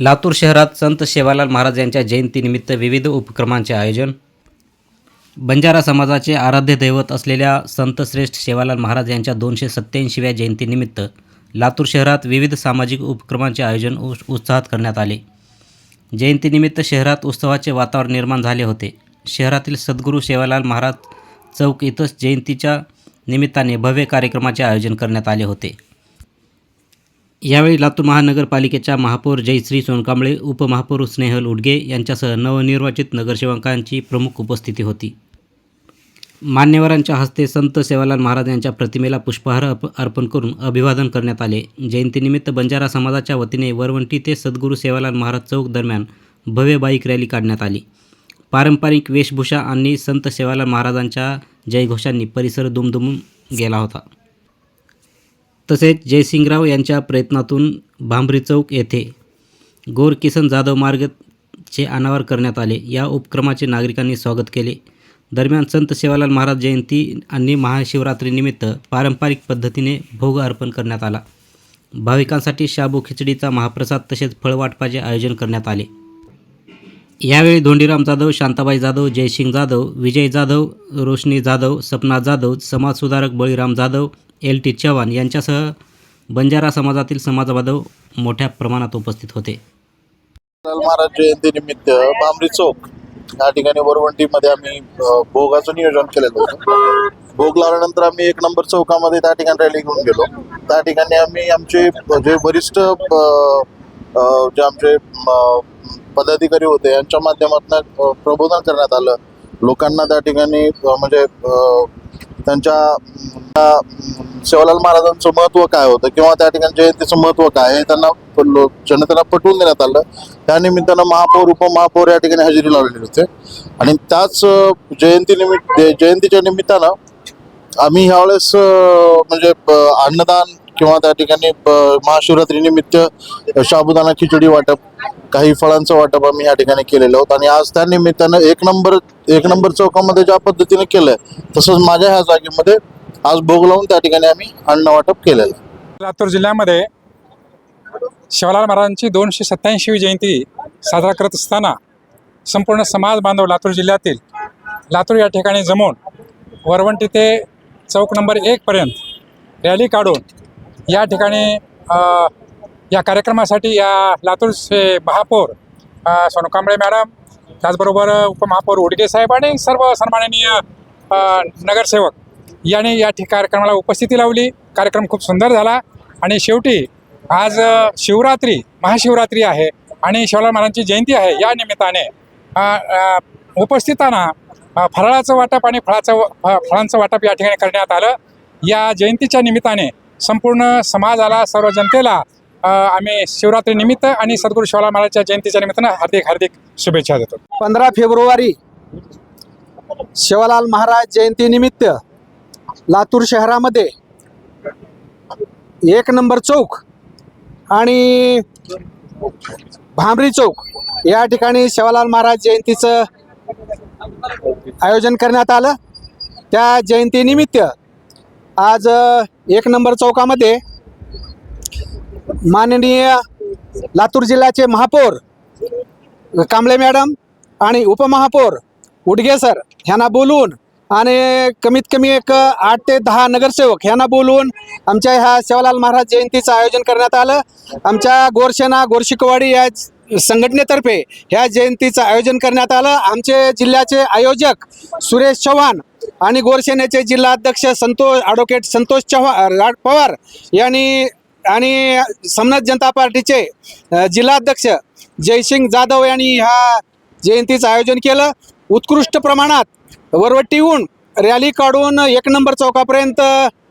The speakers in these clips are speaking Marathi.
लातूर शहरात संत सेवालाल महाराज यांच्या जयंतीनिमित्त विविध उपक्रमांचे आयोजन. बंजारा समाजाचे आराध्य दैवत असलेल्या संतश्रेष्ठ सेवालाल महाराज यांच्या दोनशे सत्त्याऐंशीव्या जयंतीनिमित्त लातूर शहरात विविध सामाजिक उपक्रमांचे आयोजन उस उत्साहात करण्यात आले. जयंतीनिमित्त शहरात उत्सवाचे वातावरण निर्माण झाले होते. शहरातील सद्गुरू सेवालाल महाराज चौक इथंच जयंतीच्या निमित्ताने भव्य कार्यक्रमाचे आयोजन करण्यात आले होते. यावेळी लातूर महानगरपालिकेच्या महापौर जयश्री सोनकांबळे उपमहापौर स्नेहल उडगे यांच्यासह नवनिर्वाचित नगरसेवकांची प्रमुख उपस्थिती होती. मान्यवरांच्या हस्ते संत सेवालाल महाराज यांच्या प्रतिमेला पुष्पहार अप अर्पण करून अभिवादन करण्यात आले. जयंतीनिमित्त बंजारा समाजाच्या वतीने वरवंटी ते सद्गुरू सेवालाल महाराज चौक दरम्यान भव्य बाईक रॅली काढण्यात आली. पारंपरिक वेशभूषा आणि संत सेवालाल महाराजांच्या जयघोषांनी परिसर दुमदुमून गेला होता. तसेच जयसिंगराव यांच्या प्रयत्नातून भांबरी चौक येथे गोर किसन जाधव मार्गचे अनावर करण्यात आले. या उपक्रमाचे नागरिकांनी स्वागत केले. दरम्यान संत सेवालाल महाराज जयंती आणि महाशिवरात्रीनिमित्त पारंपरिक पद्धतीने भोग अर्पण करण्यात आला. भाविकांसाठी शाबू खिचडीचा महाप्रसाद तसेच फळवाटपाचे आयोजन करण्यात आले. यावेळी धोंडीराम जाधव शांताबाई जाधव जयसिंग जाधव विजय जाधव रोशनी जाधव सपना जाधव समाजसुधारक बळीराम जाधव एल टी चव्हाण यांच्यासह बंजारा समाजातील समाजबांधव मोठ्या प्रमाणात उपस्थित होते. महाराज जयंतीनिमित्त बांबरी चौक या ठिकाणी वरवंटीमध्ये आम्ही भोगाचं नियोजन केलेलं होतं. भोग लावल्यानंतर आम्ही एक नंबर चौकामध्ये त्या ठिकाणी रॅली घेऊन गेलो. त्या ठिकाणी आम्ही आमचे जे वरिष्ठ जे आमचे पदाधिकारी होते यांच्या माध्यमातून प्रबोधन करण्यात आलं. लोकांना त्या ठिकाणी म्हणजे त्यांच्या शिवलाल महाराजांचं महत्त्व काय होतं किंवा त्या ठिकाणी जयंतीचं महत्त्व काय हे त्यांना जनतेला पटवून देण्यात आलं. त्या निमित्तानं महापौर उपमहापौर या ठिकाणी हजेरी लावलेली होते. आणि त्याच जयंती निमित्त जयंतीच्या निमित्तानं आम्ही ह्यावेळेस म्हणजे अन्नदान किंवा त्या ठिकाणी अ, महाशिवरात्री निमित्त साबुदाणा खिचडी वाटप काही फळांचं वाटप आम्ही या ठिकाणी केलेलं होतं. आणि आज त्या निमित्तानं एक नंबर एक नंबर चौकामध्ये ज्या पद्धतीने केलंय तसंच माझ्या ह्या जागेमध्ये आज भोग लावून त्या ठिकाणी आम्ही अन्न वाटप केलेलं आहे. लातूर जिल्ह्यामध्ये शिवलाल महाराजांची दोनशे सत्याऐंशीवी जयंती साजरा करत असताना संपूर्ण समाज बांधव लातूर जिल्ह्यातील लातूर या ठिकाणी जमून वरवंटी ते चौक नंबर एकपर्यंत रॅली काढून या ठिकाणी या कार्यक्रमासाठी या लातूरचे महापौर सोनू कांबळे मॅडम त्याचबरोबर उपमहापौर उडगे साहेब आणि सर्व सन्माननीय नगरसेवक याने या ठिक कार्यक्रमाला उपस्थिती लावली. कार्यक्रम खूप सुंदर झाला. आणि शेवटी आज शिवरात्री महाशिवरात्री आहे आणि शिवलाल महाराजांची जयंती आहे. या निमित्ताने उपस्थितांना फराळाचं वाटप आणि फळाचं फळांचं वाटप या ठिकाणी करण्यात आलं. या जयंतीच्या निमित्ताने संपूर्ण समाजाला सर्व जनतेला आम्ही शिवरात्री निमित्त आणि सद्गुरू शिवाला महाराजच्या जयंतीच्या निमित्तानं हार्दिक हार्दिक शुभेच्छा देतो. पंधरा फेब्रुवारी शिवलाल महाराज जयंतीनिमित्त लातूर शहरामध्ये. एक नंबर चौक आणि भांबरी चौक. या ठिकाणी शिवालाल महाराज जयंतीचं आयोजन करण्यात आलं. त्या जयंतीनिमित्त आज एक नंबर चौकामध्ये माननीय लातूर जिल्ह्याचे महापौर कांबळे मॅडम आणि उपमहापौर उडगे सर ह्यांना बोलवून आणि कमीत कमी एक आठ ते दहा नगरसेवक ह्यांना बोलवून आमच्या ह्या सेवालाल महाराज जयंतीचं आयोजन करण्यात आलं. आमच्या गोरसेना गोरशिकवाडी या संघटनेतर्फे ह्या जयंतीचं आयोजन करण्यात आलं. आमचे जिल्ह्याचे आयोजक सुरेश चव्हाण आणि गोरसेनेचे जिल्हाध्यक्ष संतोष ॲडव्होकेट संतोष चव्हाण राड पवार यांनी आणि समनाथ जनता पार्टीचे जिल्हाध्यक्ष जयसिंग जाधव यांनी ह्या जयंतीचं आयोजन केलं. उत्कृष्ट प्रमाणात वरवट्टीहून रॅली काढून एक नंबर चौकापर्यंत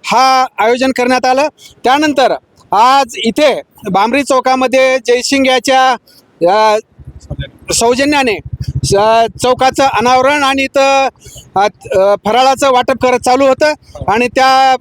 हा आयोजन करण्यात आलं. त्यानंतर आज इथे बांबरी चौकामध्ये जयसिंग याच्या सौजन्याने चौकाचं अनावरण आणि इथं फराळाचं वाटप करत चालू होतं. आणि त्या